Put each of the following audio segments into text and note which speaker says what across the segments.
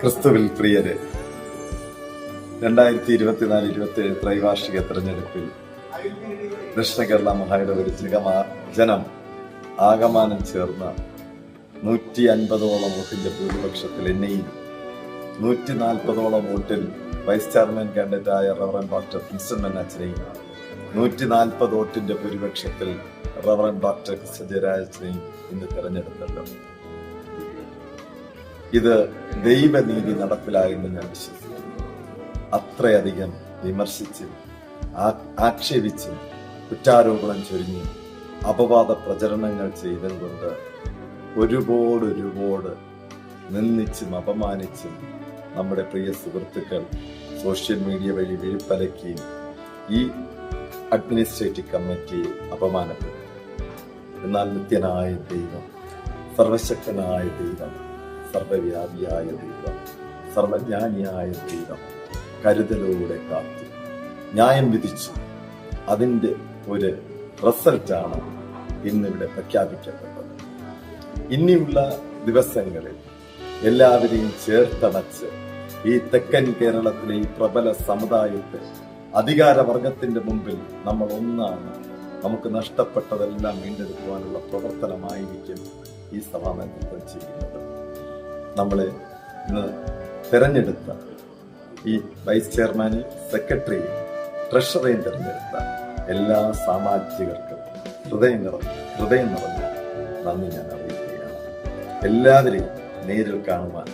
Speaker 1: ക്രിസ്തുവിൽ പ്രിയരെ. രണ്ടായിരത്തി ഇരുപത്തിനാല് ഇരുപത്തി ഏഴ് ത്രൈവാർഷിക തെരഞ്ഞെടുപ്പിൽ ദക്ഷിണ കേരള മഹായുടെ ജഗമാ ജനം ആകമാനം ചേർന്ന നൂറ്റി അൻപതോളം വോട്ടിന്റെ ഭൂരിപക്ഷത്തിൽ എന്നെയും നൂറ്റി നാൽപ്പതോളം വോട്ടിൽ വൈസ് ചെയർമാൻ കാൻഡിഡേറ്റായ റവറൻ ഡോക്ടർ പ്രിൻസൺ മന്നാച്ചനെയും നൂറ്റി നാൽപ്പത് വോട്ടിന്റെ ഭൂരിപക്ഷത്തിൽ റവറൻ ഡോക്ടർ സജയരാജനെയും ഇന്ന് തെരഞ്ഞെടുത്തല്ലോ. ഇത് ദൈവനീതി നടപ്പിലായെന്ന് ഞാൻ വിശ്വസിക്കുന്നു. അത്രയധികം വിമർശിച്ച് ആക്ഷേപിച്ച് കുറ്റാരോപണം ചൊരിഞ്ഞ് അപവാദ പ്രചരണങ്ങൾ ചെയ്തും കൊണ്ട് ഒരുപാട് ഒരുപാട് നിന്ദിച്ചും അപമാനിച്ചും നമ്മുടെ പ്രിയ സുഹൃത്തുക്കൾ സോഷ്യൽ മീഡിയ വഴി വിഴുപ്പലക്കുകയും ഈ അഡ്മിനിസ്ട്രേറ്റീവ് കമ്മിറ്റി അപമാനപ്പെട്ടു എന്നാൽ നിത്യനായ ദൈവം സർവശക്തനായ ദൈവം സർവവ്യാപിയായ ദൈവം സർവജ്ഞാനിയായ ദൈവം കരുതലോടെ കാത്തു. ന്യായം വിധിച്ചു. അതിന്റെ ഒരു റിസൾട്ടാണ് ഇന്നിവിടെ പ്രഖ്യാപിക്കപ്പെട്ടത്. ഇനിയുള്ള ദിവസങ്ങളിൽ എല്ലാവരെയും ചേർത്തണച്ച് ഈ തെക്കൻ കേരളത്തിലെ ഈ പ്രബല സമുദായത്തെ അധികാരവർഗത്തിന്റെ മുമ്പിൽ നമ്മൾ ഒന്നാണ് നമുക്ക് നഷ്ടപ്പെട്ടതെല്ലാം വീണ്ടെടുക്കുവാനുള്ള പ്രവർത്തനമായിരിക്കും ഈ സഭാ നേതൃത്വം ചെയ്യുന്നത്. നമ്മളെ ഇന്ന് തിരഞ്ഞെടുത്ത ഈ വൈസ് ചെയർമാൻ സെക്രട്ടറി ട്രഷറേയും തിരഞ്ഞെടുത്ത എല്ലാ സാമാജികർക്കും ഹൃദയം നിറഞ്ഞ ഹൃദയം നിറഞ്ഞ നന്ദി ഞാൻ അറിയിക്കുകയാണ്. എല്ലാവരെയും നേരിൽ കാണുവാൻ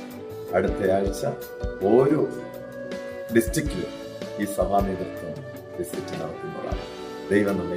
Speaker 1: അടുത്ത ആഴ്ച ഓരോ ഡിസ്ട്രിക്റ്റിലും ഈ സഭാ നേതൃത്വം വിസിറ്റ് നടത്തുന്നതാണ്. ദൈവം നമ്മെ